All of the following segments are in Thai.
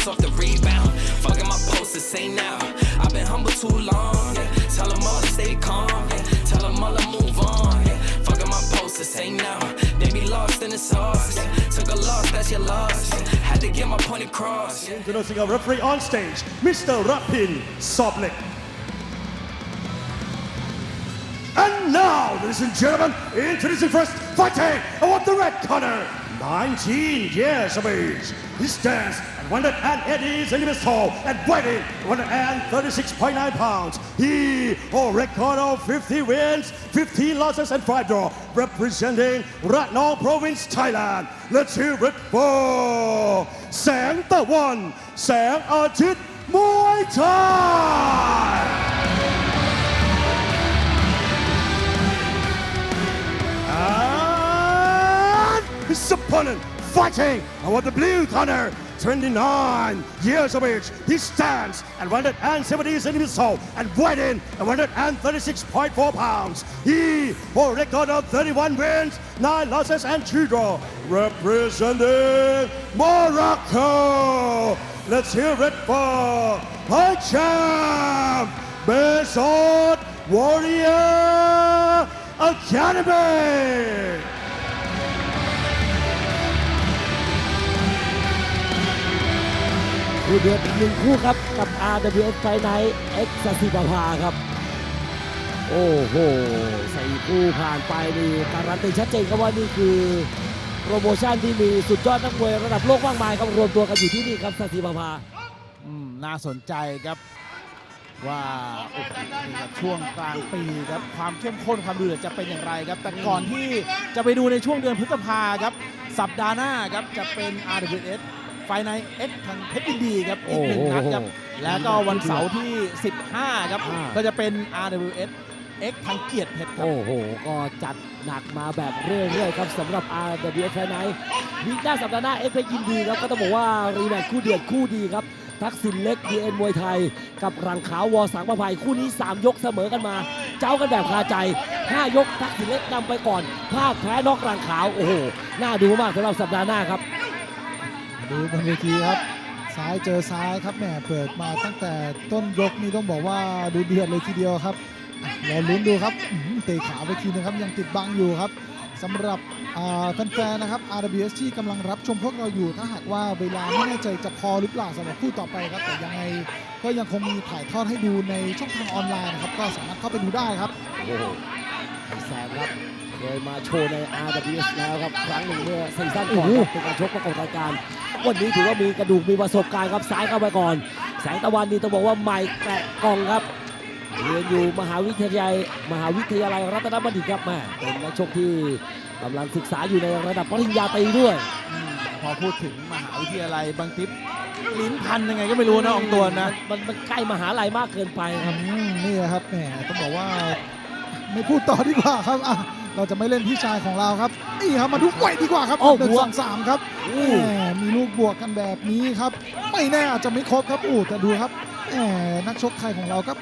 shots off the rebound. Fucking my posters, say now. I've been humble too long. Yeah. Tell them all to stay calm. Yeah. Tell them all to move on. Yeah. Fucking my posters, say now. They be lost in the sauce. Yeah. Took a loss, that's your loss. Yeah. Had to get my point across. Yeah. Our referee on stage, Mr. Rapin Soblik. And now, ladies and gentlemen, introducing first, fighting on the red corner, 19 years of age. He stands 180 centimeters tall and weighing 136.9 pounds. He holds a record of 50 wins, 15 losses, and 5 draws, representing Ratnong Province, Thailand. Let's hear it for แสงตะวันแสงอาทิตย์มวยไทย And his opponent fighting over the blue corner, 29 years of age. He stands at 170 centimeters tall and weighing 136.4 pounds. He for a record of 31 wins, 9 losses, and 2 draws, representing Morocco. Let's hear it for High Champ, Besot Warrior Academy. คู่เดือดอีกหนึ่งคู่ครับกับ RWF ไฟไนท์เอ็กซ์ซิบาภาครับ โอ้โหสี่คู่ผ่านไปนี่การันตีชัดเจนครับว่านี่คือโปรโมชั่นที่มีสุดยอดนักมวยระดับโลกมากมายครับรวมตัวกันอยู่ที่นี่ครับสัสิบาภาอืมน่าสนใจครับว่าโอ้โหนี่ครับช่วงกลางปีครับความเข้มข้นความดุเดือดจะเป็นอย่างไรครับ แต่ก่อนที่จะไปดูในช่วงเดือนพฤษภาครับ สัปดาห์หน้าครับจะเป็น RWS ฟในเอ็กทางเพชรยินดีครับอีกหนึ่งนัดครับ แล้วก็วันเสาร์ที่ 15 ครับอ่าก็จะเป็น RWS X ทางเกียรติเพชรครับ โอ้โห ก็จัดหนักมาแบบเรื่อยๆครับสำหรับ RWF ไฟไนท์วีคหน้าสัปดาห์หน้าเอ็กซ์ยินดีครับก็ต้องบอกว่ารีแมตช์คู่เดือดคู่ดีครับทักษิณเล็ก DN มวยไทย กับรังขาววอสังประภัยคู่นี้ 3 ยกเสมอกันมา เจ้ากันแบบคาใจ 5 ยกทักษิณเล็กนำไปก่อนพลาดแพ้นอกรังขาว โอ้โห น่าดูมากสำหรับสัปดาห์หน้าครับ ดูบนเวทีครับซ้ายเจอซ้ายครับแหมเปิดมาตั้งแต่ต้นยกนี่ต้องบอกว่าดูเดือดเลยทีเดียวครับอะรอลุ้นดูครับอื้อหือเตะขาไปทีนะครับยังติดบังอยู่ครับสำหรับอ่าแฟนๆนะครับ RWS ที่กำลังรับชมพวกเราอยู่ ถ้าหากว่าเวลาไม่แน่ใจจะพอหรือเปล่าสำหรับคู่ต่อไปครับ แต่ยังไงก็ยังคงมีถ่ายทอดให้ดูในช่องทางออนไลน์นะครับ ก็สามารถเข้าไปดูได้ครับโอ้โหไอแซมครับเคยมาโชว์ใน RWS แล้วครับ ครั้งหนึ่งเมื่อซีซั่นก่อนครับเป็นการชกประกอบรายการ วันนี้ถือว่ามีกระดูกมีประสบการณ์ครับซ้ายเข้าไปก่อน แสงตะวันนี่ต้องบอกว่าใหม่แกะกล่องครับเรียนอยู่มหาวิทยาลัยมหาวิทยาลัยรัตนบัณฑิตครับแม่เป็นนักชกที่กำลังศึกษาอยู่ในระดับปริญญาตรีด้วยอืมพอพูดถึงมหาวิทยาลัยบางทิพย์ลิ้นพันยังไงก็ไม่รู้นะอองตัวนะมันมันใกล้มหาลัยมากเกินไปครับอืมนี่ครับแหมต้องบอกว่าไม่พูดต่อดีกว่าครับอะ เราจะไม่เล่นพี่ชายของเราครับนี่ครับมาดูไว้ดีกว่าครับโอ้หนึ่งบวสกองสามครับอู้แหมมีลูกบวกกันแบบนี้ครับ ไม่แน่อาจจะไม่ครบครับอู้แต่ดูครับแหมนักชกไทยของเราครับ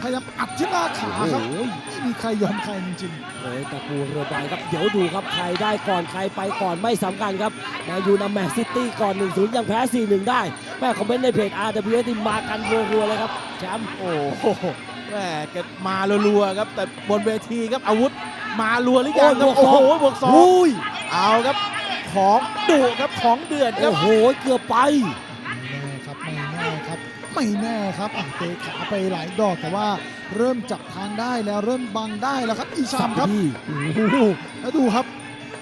พยายามอัดที่หน้าขาครับโอ้โหไม่มีใครยอมใครจริงโอ้ยตะกูเรือใบครับเดี๋ยวดูครับใครได้ก่อนใครไปก่อนไม่สำคัญครับแมนยูนำแมนซิตี้ก่อน 1-0 ยังแพ้ 4-1 ได้ แม่คอมเมนต์ในเพจ RWS ที่มากันรัวๆเลยครับแชมป์โอ้โหแม่แกมารัวๆครับแต่บนเวทีครับอาวุธ มารัวหรือยังครับโอ้โอ้ยโหบวกสองบวกสองอุ้ยเอาครับ ของดุครับของเดือดครับโอ้โหเกือบไปๆไม่แน่ครับไม่แน่ครับไม่แน่ครับอะเตะขาไปหลายดอกแต่ว่าเริ่มจับทางได้แล้วเริ่มบังได้แล้วครับอีชามครับโอ้โหแล้วดูครับ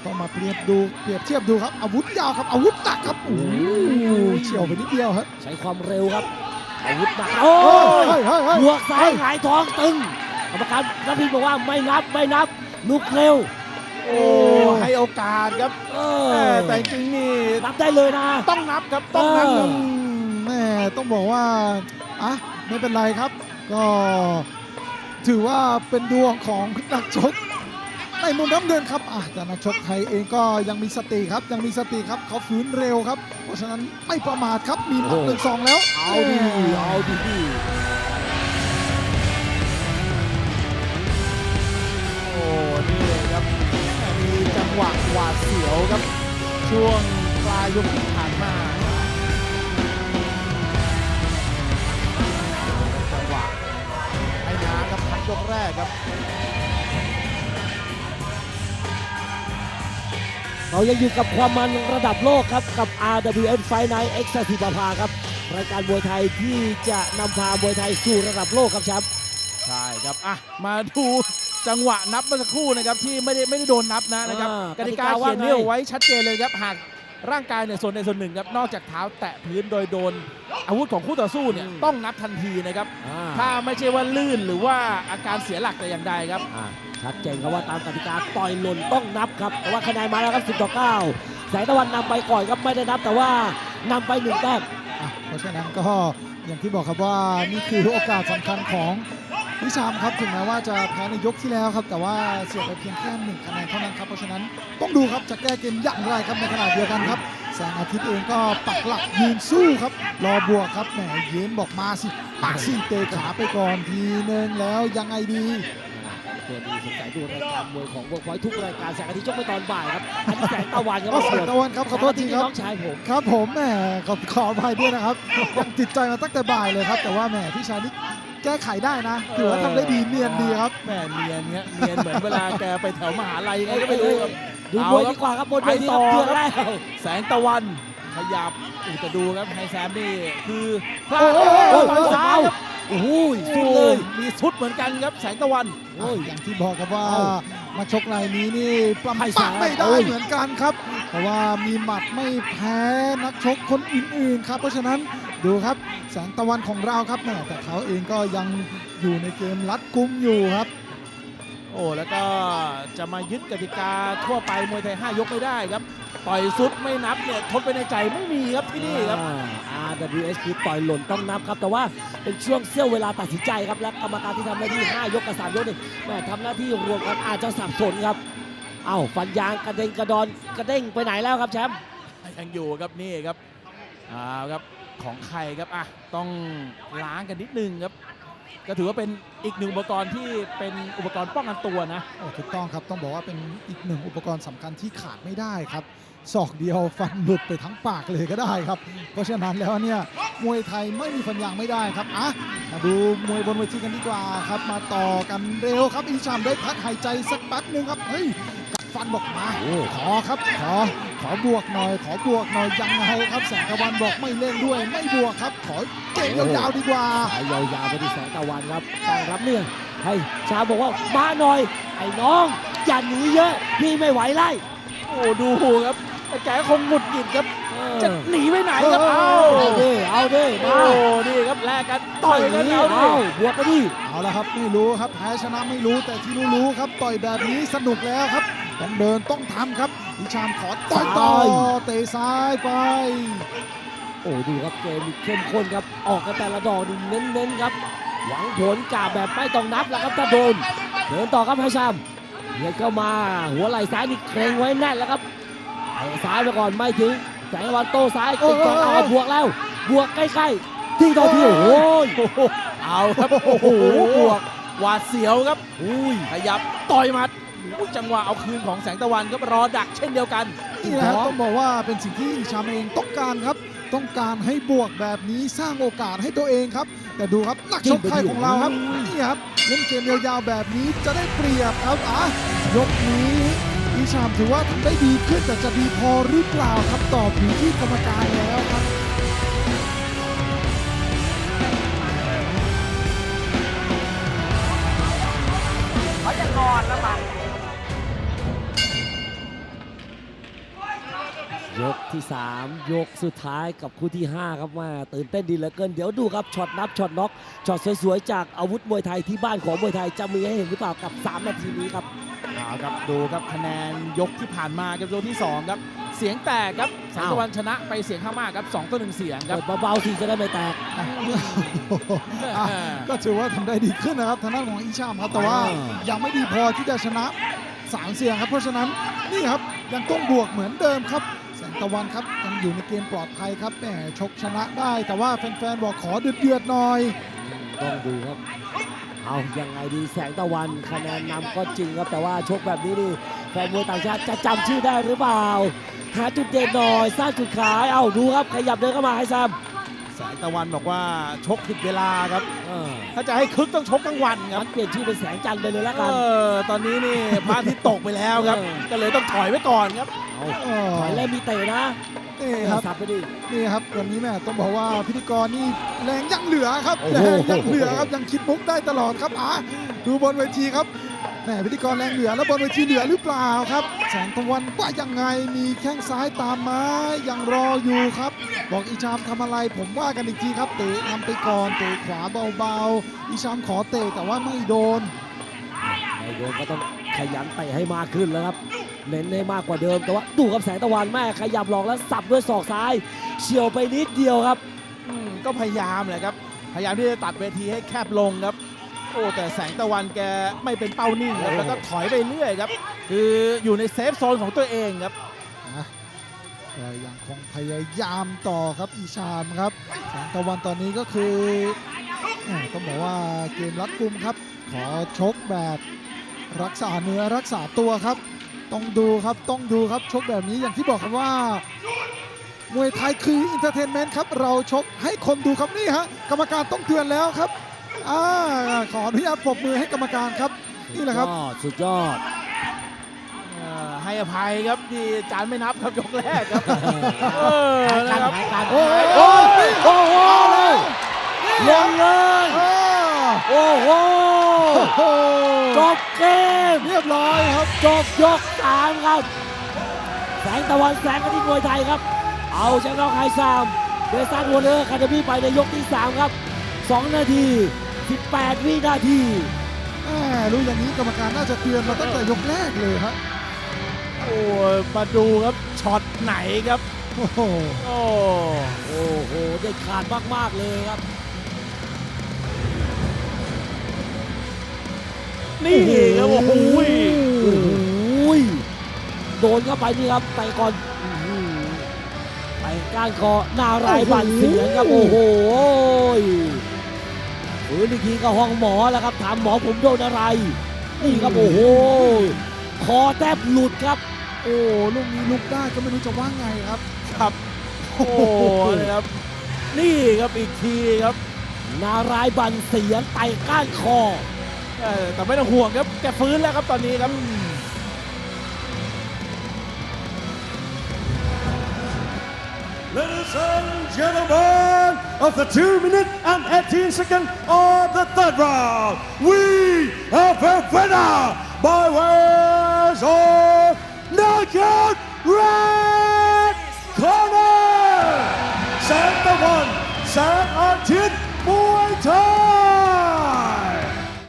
ต้องมาเปรียบดูเปรียบเทียบดูครับ อาวุธยาวครับอาวุธหนักครับโอ้โหเฉียวไปนิดเดียวครับใช้ความเร็วครับ อาวุธหนักโอ้เฮ้ยยเฮ้ยเฮ้ยบวกซ้ายหงายท้องตึงกรรมการนักพิมบอกว่าไม่นับไม่นับ ลุกเร็ว โอ้ให้โอกาสครับเอแม่อแต่จริงๆนี่นับได้เลยนะ ต้องนับครับต้องนับครับเอออืมแม่ต้องบอกว่าอะไม่เป็นไรครับ ก็ถือว่าเป็นดวงของนักชกในมุมน้ำเงินครับอะแต่นักชกไทยเองก็ยังมีสติครับ ยังมีสติครับเขาฟื้นเร็วครับ เพราะฉะนั้นไม่ประมาทครับมีหมัดหนึ่งสองแล้ว เอาดีเอาดี ยกที่ผ่านมาจังหวะให้น้าครับพักยกแรกครับ เรายังอยู่กับความมันระดับโลกครับ กับ RWF Fight Night X สิบาภาครับ รายการมวยไทยที่จะนำพามวยไทยสู่ระดับโลกครับแชมป์ใช่ครับ อะ มาดู จังหวะนับเมื่อสักครู่นะครับที่ไม่ได้ไม่ได้โดนนับนะนะครับอ่ากติกาติกาว่าเขียนเรียวไงไว้ชัดเจนเลยครับหากร่างกายเนี่ยส่วนใดส่วนหนึ่งครับนอกจากเท้าแตะพื้นโดยโดน อาวุธของคู่ต่อสู้เนี่ยต้องนับทันทีนะครับ อ่าถ้าไม่ใช่ว่าลื่นหรือว่าอาการเสียหลักแต่อย่างใดครับ อ่าชัดเจนครับว่าตามกติกาต่อยหล่นต้องนับครับแต่ว่าคะแนนมาแล้วครับ10ต่อ9แสงตะวันนำไปก่อนครับไม่ได้นับแต่ว่านำไปหนึ่งแต้ม อะเพราะฉะนั้นก็อย่างที่บอกครับว่านี่คือโอกาสสำคัญของ วิชามครับถึงแม้ว่าจะแพ้ในยกที่แล้วครับ แต่ว่าเสียไปเพียงแค่หนึ่งคะแนนเท่านั้นครับเพราะฉะนั้นต้องดูครับจะแก้เกมอย่างไรครับในขณะเดียวกันครับแสงอาทิตย์เองก็ปักหลักยืนสู้ครับรอบวกครับแหมเย็นบอกมาสิปากสิเตะขาไปก่อนทีนึงแล้วยังไงดีเพื่อนดีสนใจดูรายการมวยของเวิร์กพอยทุกรายการแสงอาทิตย์ชกไปตอนบ่ายครับอันนี้แสงตะวันครับก็แสงตะวันครับขอโทษทีครับน้องชายผมครับผมแหมขอขออภัยด้วยนะครับยังติดใจมาตั้งแต่บ่ายเลยครับ แต่ว่าแหมพี่ชายนี่ แก้ไขได้นะถือว่าทำได้ดีเนียนดีครับแหม่เนียนเนี้ยเนียนเหมือนเวลาแกไปแถวมหาลัยยังไงก็ไม่รู้ครับดูเอามวยครับดีกว่าครับบนเวทีไปคต่รับอเดือดครับแล้วแสงตะวันขยับอุยจะดูครับไฮแซมนี่คือพลาดโอ้โหโอ้โอ้ยโหซ้ายครับโอ้โหสุสุดดเลเลยยมีสุดเหมือนกันครับแสงตะวันโอ้ยอย่างที่บอกครับว่าเอ้า มาชกรายนี้นี่ประมาทไพศาลไม่ได้เอ้ยเหมือนกันครับ เพราะว่ามีหมัดไม่แพ้นักชกคนอื่นๆครับ เพราะฉะนั้นดูครับแสงตะวันของเราครับแหมแต่เขาเองก็ยังอยู่ในเกมรัดกุมอยู่ครับโอ้แล้วก็จะมายึดกติกาทั่วไปมวยไทย 5 ยกไม่ได้ครับ ต่อยสุดไม่นับเนี่ยทดไปในใจไม่มีครับที่นี่ครับอ่า RWS คือต่อยหล่นต้องนับครับ แต่ว่าเป็นช่วงเสี้ยวเวลาตัดสินใจครับ และกรรมการที่ทำหน้าที่ 5 ยกกับ 3 ยกนี่แม่ทำหน้าที่รวมกันอาจจะสับสนครับ เอ้าฟันยางกระเด็นกระดอนกระเด้งไปไหนแล้วครับแชมป์ยังอยู่ครับนี่ครับเอาครับของใครครับอะต้องล้างกันนิดนึงครับ ก็ถือว่าเป็นอีกหนึ่งอุปกรณ์ที่เป็นอุปกรณ์ป้องกันตัวนะ โอ้ถูกต้องครับ ต้องบอกว่าเป็นอีกหนึ่งอุปกรณ์สำคัญที่ขาดไม่ได้ครับ ศอกเดียวฟันหลุดไปทั้งปากเลยก็ได้ครับ เพราะฉะนั้นแล้วเนี่ยมวยไทยไม่มีฟันยางไม่ได้ครับอะมาดูมวยบนเวทีกันดีกว่าครับ มาต่อกันเร็วครับอีชามได้พักหายใจสักแป๊บหนึงครับเฮ้ยกัดฟันบอกมาโอ้ขอครับขอขอบวกหน่อย ขอบวกหน่อยยังไงครับแสงตะวันบอกไม่เล่นด้วย ไม่บวกครับ ขอเก่งยาวๆดีกว่าสายยาวๆไปที่แสงตะวันครับตั้งรับเนี่ยให้ชาบอกว่ามาหน่อยไอ้น้องอย่าหนีเยอะพี่ไม่ไหวไล่โอ้ดูครับ แต่แกคงหงุดหงิดครับเออจะหนีไปไหนครับ เอ้าเอาดิเอาดิโอ้มานี่ครับแลกกันต่อยกันเอาดิเอาบวกกันดิเอาละครับไม่รู้ครับแพ้ชนะไม่รู้แต่ที่รู้ๆครับต่อยแบบนี้สนุกแล้วครับต้องเดินต้องทำครับอิชามขอต่อยต่อเตะซ้ายไป โอ้ดูครับเกมนี่เข้มข้นครับ ออกกันแต่ละดอกนี่เน้นๆครับ หวังผลกาแบบไม่ต้องนับแล้วครับถ้าโดนเดินต่อครับไฮชามเบียดเข้ามาหัวไหล่ซ้ายนี่เกรงไว้แน่นแล้วครับเตะ ซ้ายไปก่อนไม่ถึงแสงตะวันโต้ซ้ายติดก่อนเอาบวกแล้ว บวกใกล้ๆที่ต่อที่โอ้ยเอาครับโอ้โหบวกหวาดเสียวครับอุ้ยขยับต่อยหมัดอุ้ยจังหวะเอาคืนของแสงตะวันครับรอดักเช่นเดียวกันนี่นะต้องบอกว่าเป็นสิ่งที่อิชามเองต้องการครับ ต้องการให้บวกแบบนี้สร้างโอกาสให้ตัวเองครับ แต่ดูครับนักชกไทยของเราครับนี่ครับเล่นเกมยาวๆแบบนี้จะได้เปรียบครับอะยกนี้ อิชามถือว่าทำได้ดีขึ้นแต่จะดีพอหรือเปล่าครับตอบอยู่ที่กรรมการแล้วครับยกที่ 3 ยกสุดท้ายกับคู่ที่ 5 ครับว่าตื่นเต้นดีเหลือเกิน เดี๋ยวดูครับช็อตนับช็อตน็อกช็อตสวยๆ จากอาวุธมวยไทยที่บ้านของมวยไทยจะมีให้เห็นหรือเปล่ากับ 3 นาทีนี้ครับ เอาครับดูครับคะแนนยกที่ผ่านมาครับยกที่สองครับ เสียงแตกครับแสงตะวันชนะไปเสียงข้างมากครับสองต่อหนึ่งเสียงครับเปิดเบาๆสิจะได้ไม่แตกอะก็ถือว่าทำได้ดีขึ้นนะครับทางด้านของอิชามครับ แต่ว่าอ่ายังไม่ดีพอที่จะชนะสามเสียงครับ เพราะฉะนั้นนี่ครับยังต้องบวกเหมือนเดิมครับ แสงตะวันครับยังอยู่ในเกมปลอดภัยครับแหมชกชนะได้ แต่ว่าแฟนๆบอกขอเดือดๆหน่อย ต้องดูครับ เอายังไงดีแสงตะวันคะแนนนำก็จริงครับแต่ว่าชกแบบนี้นี่แฟนมวยต่างชาติจะจำชื่อได้หรือเปล่า หาจุดเด่นหน่อยสร้างจุดขาย เอาดูครับขยับเดินเข้ามาให้ซ้ำ แสงตะวันบอกว่าชกผิดเวลาครับำเออถ้าจะให้คึกต้องชกกลางวันคงั้รับนเปลี่ยนชื่อเป็นแสงจันทร์ไปเลยแล้วเอกันอตอนนี้นี่พระอาทิตย์ตกไปแล้วครับเออก็เลยต้องถอยไว้ก่อนครับเอาเออถอยเล่นมีเตะนะนี่ครับสับไปดินี่ครับวันนี้แม่ต้องบอกว่าพิธีกรนี่แรงยังเหลือครับโอ้แรโหงยังเหลือครับยังคิดมุกได้ตลอดครับอะดูบนเวทีครับ แหมพิธีกรแรงเหลือแล้วบนเวทีเหลือหรือเปล่าครับแสงตะวันว่ายังไงมีแข้งซ้ายตามมายังรออยู่ครับ บอกอีชามทำอะไรผมว่ากันอีกทีครับเตะนำไปก่อนเตะขวาเบาๆ อีชามขอเตะแต่ว่าไม่โดนไม่โดนก็ต้องขยันเตะให้มากขึ้นแล้วครับเน้นให้มากกว่าเดิมแต่ว่าดูกับแสงตะวันแม่ขยับหลอกแล้วสับด้วยศอกซ้ายเฉียวไปนิดเดียวครับอืมก็พยายามแหละครับพยายามที่จะตัดเวทีให้แคบลงครับ โอ้แต่แสงตะวันแกไม่เป็นเป้านิ่งครับโอ้แล้วก็ถอยไปเรื่อยครับ คืออยู่ในเซฟโซนของตัวเองครับนะก็ยังคงพยายามต่อครับอีชามครับแสงตะวันตอนนี้ก็คือแหม่ต้องบอกว่าเกมรัดกุมครับ ขอชกแบบรักษาเนื้อรักษาตัวครับ ต้องดูครับต้องดูครับชกแบบนี้อย่างที่บอกครับว่ามวยไทยคืออินเตอร์เทนเมนต์ครับ เราชกให้คนดูครับนี่ฮะกรรมการต้องเตือนแล้วครับ อ่าขออนุญาตปรบมือให้กรรมการครับ นี่แหละครับยอดสุดยอด เอ่อให้อภัยครับที่จานไม่นับครับยกแรกครับเออหายนะกันครับหายกันโอ้ยโอ้ยโอ้โหลงเลยอ่าโอ้โหโอ้โหจบเกมเรียบร้อยครับ จบยกสามครับ แสงตะวันแสงกระดิ่งมวยไทยครับ เอาแชมป์น้องไฮซามเดซันวอร์เนอร์คาเดมี่ไปในยกที่3ครับ2นาที 18 วินาทีแหมรู้อย่างนี้กรรมการน่าจะเตือนมาตั้งแต่ยกแรกเลยครับโอ้ยมาดูครับช็อตไหนครับ โอ้โหโอ้โอ้โหเด็ดขาดมาก ๆ เลยครับ นี่ครับโอ้โหโอ้โหโดนเข้าไปนี่ครับไปก่อนอื้อหือไปก้านคอหนารายบันเสียงครับโอ้โห ฝืนอีกทีก็ห้องหมอแล้วครับถามหมอผมโดนอะไร นี่ครับโอ้โหคอแทบหลุดครับ โอ้ลูกนี้ลุกได้ก็ไม่รู้จะว่าไงครับ ครับ โอ้นะครับ นี่ครับอีกทีครับ นารายบันเสียงไต่ก้านคอเออแต่ไม่ต้องห่วงครับแกฟื้นแล้วครับตอนนี้ครับ Ladies and gentlemen, round of the 2 minute and 18 second of the third round. We have a winner by way of knockout red corner. Set the one, set our 10 Boy, time.